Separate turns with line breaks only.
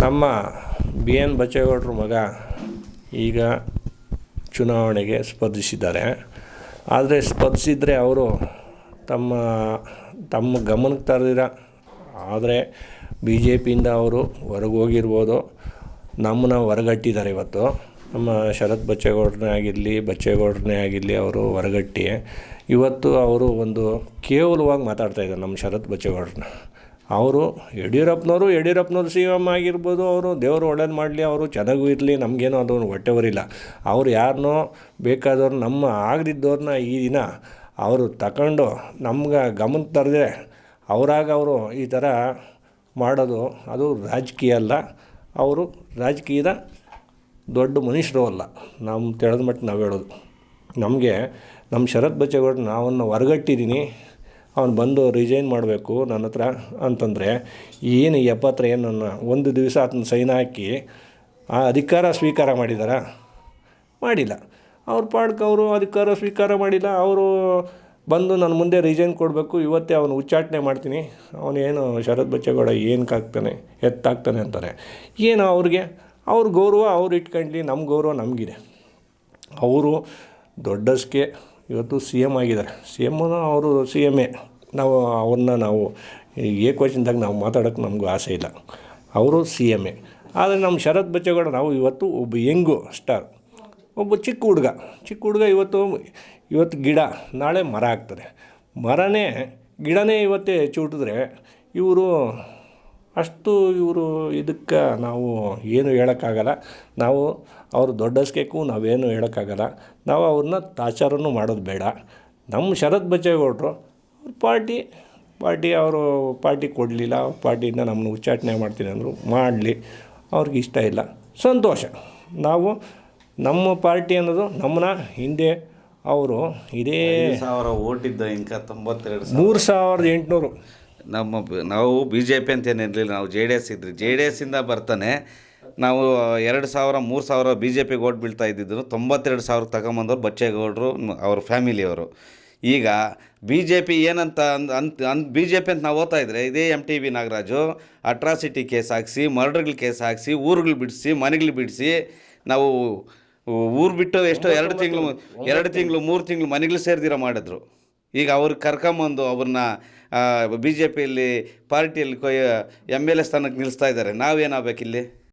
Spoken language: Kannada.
ನಮ್ಮ ಬಿ ಎನ್ ಬಚ್ಚೇಗೌಡರ ಮಗ ಈಗ ಚುನಾವಣೆಗೆ ಸ್ಪರ್ಧಿಸಿದ್ದಾರೆ. ಆದರೆ ಸ್ಪರ್ಧಿಸಿದರೆ ಅವರು ತಮ್ಮ ತಮ್ಮ ಗಮನಕ್ಕೆ ತರದಿರ. ಆದರೆ ಬಿ ಜೆ ಪಿಯಿಂದ ಅವರು ಹೊರಗೆ ಹೋಗಿರ್ಬೋದು. ನಮ್ಮನ್ನ ಹೊರಗಟ್ಟಿದ್ದಾರೆ ಇವತ್ತು. ನಮ್ಮ ಶರತ್ ಬಚ್ಚೇಗೌಡರೇ ಆಗಿರಲಿ, ಬಚ್ಚೇಗೌಡರನ್ನೇ ಆಗಿರಲಿ ಅವರು ಹೊರಗಟ್ಟಿ. ಇವತ್ತು ಅವರು ಒಂದು ಕೇವಲವಾಗಿ ಮಾತಾಡ್ತಾ ಇದ್ದಾರೆ ನಮ್ಮ ಶರತ್ ಬಚ್ಚೇಗೌಡರನ್ನ. ಅವರು ಯಡಿಯೂರಪ್ಪನವರು, ಯಡಿಯೂರಪ್ಪನವ್ರು ಸಿ ಎಂ ಆಗಿರ್ಬೋದು, ಅವರು ದೇವರು ಒಳ್ಳೇದು ಮಾಡಲಿ, ಅವರು ಚೆನ್ನಾಗೂ ಇರಲಿ, ನಮಗೇನೋ ಅದು ಹೊಟ್ಟೆವರಿಲ್ಲ ಅವ್ರು ಯಾರನ್ನೋ ಬೇಕಾದವ್ರು ನಮ್ಮ ಆಗದಿದ್ದವ್ರನ್ನ ಈ ದಿನ ಅವರು ತಗೊಂಡು ನಮ್ಗೆ ಗಮನ ತರದೆ ಅವರಾಗ ಅವರು ಈ ಥರ ಮಾಡೋದು ಅದು ರಾಜಕೀಯ ಅಲ್ಲ. ಅವರು ರಾಜಕೀಯದ ದೊಡ್ಡ ಮನುಷ್ಯರು ಅಲ್ಲ. ನಮ್ಮ ತಿಳಿದ ಮಟ್ಟ ನಾವು ಹೇಳೋದು. ನಮಗೆ ನಮ್ಮ ಶರತ್ ಬಚ್ಚೇಗೌಡ ನಾವನ್ನು ಹೊರಗಟ್ಟಿದ್ದೀನಿ ಅವ್ನು ಬಂದು ರಿಜೈನ್ ಮಾಡಬೇಕು ನನ್ನ ಹತ್ರ ಅಂತಂದರೆ, ಏನು ಎಪ್ಪತ್ತರ ಏನು ನನ್ನ ಒಂದು ದಿವಸ ಆತನ ಸೈನ್ ಹಾಕಿ, ಆ ಅಧಿಕಾರ ಸ್ವೀಕಾರ ಮಾಡಿದಾರ? ಮಾಡಿಲ್ಲ. ಅವ್ರ ಪಾಡ್ಕ ಅವರು ಅಧಿಕಾರ ಸ್ವೀಕಾರ ಮಾಡಿಲ್ಲ. ಅವರು ಬಂದು ನನ್ನ ಮುಂದೆ ರಿಜೈನ್ ಕೊಡಬೇಕು. ಇವತ್ತೇ ಅವನು ಉಚ್ಚಾಟನೆ ಮಾಡ್ತೀನಿ. ಅವನೇನು ಶರತ್ ಬಚ್ಚೇಗೌಡ ಏನಕ್ಕಾಗ್ತಾನೆ ಎತ್ತಾಗ್ತಾನೆ ಅಂತಾರೆ. ಏನು ಅವ್ರಿಗೆ? ಅವ್ರ ಗೌರವ ಅವ್ರು ಇಟ್ಕೊಂಡ್ಲಿ ನಮ್ಮ ಗೌರವ ನಮಗಿದೆ. ಅವರು ದೊಡ್ಡಸ್ಕೆ ಇವತ್ತು ಸಿ ಎಂ ಆಗಿದ್ದಾರೆ. ಸಿ ಎಂ ಅವರು ಸಿ ಎಮ್ಮೇ ನಾವು ಅವ್ರನ್ನ ನಾವು ಏಕವಚನದಾಗ ನಾವು ಮಾತಾಡೋಕ್ಕೆ ನಮಗೂ ಆಸೆ ಇಲ್ಲ. ಅವರು ಸಿ ಎಂ ಎ. ಆದರೆ ನಮ್ಮ ಶರತ್ ಬಚ್ಚೇಗೌಡ ನಾವು ಇವತ್ತು ಒಬ್ಬ ಹೆಂಗು ಸ್ಟಾರ್ ಒಬ್ಬ ಚಿಕ್ಕ ಹುಡುಗ. ಚಿಕ್ಕ ಹುಡುಗ ಇವತ್ತು ಇವತ್ತು ಗಿಡ, ನಾಳೆ ಮರ ಆಗ್ತದೆ ಮರನೇ, ಗಿಡನೇ ಇವತ್ತೇ ಚೂಟಿದ್ರೆ ಇವರು ಅಷ್ಟು ಇವರು ಇದಕ್ಕೆ ನಾವು ಏನು ಹೇಳೋಕ್ಕಾಗಲ್ಲ. ನಾವು ಅವರು ದೊಡ್ಡಸ್ಕೆಕ್ಕೂ ನಾವೇನು ಹೇಳೋಕ್ಕಾಗಲ್ಲ. ನಾವು ಅವ್ರನ್ನ ತಾಚಾರನೂ ಮಾಡೋದು ಬೇಡ. ನಮ್ಮ ಶರತ್ ಬಚ್ಚೇಗೌಡರು ಅವ್ರ ಪಾರ್ಟಿ ಪಾರ್ಟಿ ಅವರು ಪಾರ್ಟಿ ಕೊಡಲಿಲ್ಲ ಪಾರ್ಟಿಯಿಂದ ನಮ್ಮನ್ನು ಉಚ್ಚಾಟನೆ ಮಾಡ್ತೀನಿ ಅಂದರು ಮಾಡಲಿ. ಅವ್ರಿಗೆ ಇಷ್ಟ ಇಲ್ಲ. ಸಂತೋಷ. ನಾವು ನಮ್ಮ ಪಾರ್ಟಿ ಅನ್ನೋದು ನಮ್ಮನ್ನ ಹಿಂದೆ ಅವರು ಇದೇ
ಸಾವಿರ ಓಟಿದ್ದ ಇಂಕ ತೊಂಬತ್ತೆರಡು
ಮೂರು ಸಾವಿರದ ಎಂಟುನೂರು.
ನಮ್ಮ ನಾವು ಬಿ ಜೆ ಪಿ ಅಂತ ಏನಿರಲಿಲ್ಲ ನಾವು ಜೆ ಡಿ ಎಸ್ ಇದ್ರಿ. ಜೆ ಡಿ ಎಸ್ಸಿಂದ ಬರ್ತಾನೆ ನಾವು ಎರಡು ಸಾವಿರ, ಮೂರು ಸಾವಿರ ಬಿ ಜೆ ಪಿಗೆ ಓಟ್ ಬೀಳ್ತಾ ಇದ್ದಿದ್ರು. ತೊಂಬತ್ತೆರಡು ಸಾವಿರ ತಗೊಂಬಂದವ್ರು ಬಚ್ಚೇಗೌಡರು ಅವ್ರ ಫ್ಯಾಮಿಲಿಯವರು ಈಗ ಬಿ ಜೆ ಪಿ ಏನಂತ ಅಂದ್, ಅಂತ, ಅಂದ್ ಬಿ ಜೆ ಪಿ ಅಂತ ನಾವು ಓದ್ತಾ ಇದ್ರೆ, ಇದೇ M T V Nagaraju, atrocity case ಹಾಕ್ಸಿ, ಮರ್ಡರ್ಗಳ ಕೇಸ್ ಹಾಕ್ಸಿ, ಊರುಗಳು ಬಿಡಿಸಿ, ಮನೆಗಳು ಬಿಡಿಸಿ, ನಾವು ಊರು ಬಿಟ್ಟು ಎಷ್ಟೋ ಎರಡು ತಿಂಗಳು ಎರಡು ತಿಂಗಳು, ಮೂರು ತಿಂಗಳು ಮನೆಗಳು ಸೇರ್ದಿರ ಮಾಡಿದ್ರು. ಈಗ ಅವ್ರು ಕರ್ಕೊಂಬಂದು ಅವ್ರನ್ನ ಬಿ ಜೆ ಪಿಯಲ್ಲಿ ಪಾರ್ಟಿಯಲ್ಲಿ ಕೊಯ್ ಎಂ ಎಲ್ ಎ ಸ್ಥಾನಕ್ಕೆ ನಿಲ್ಲಿಸ್ತಾ ಇದ್ದಾರೆ. ನಾವೇನಾಗಬೇಕು ಇಲ್ಲಿ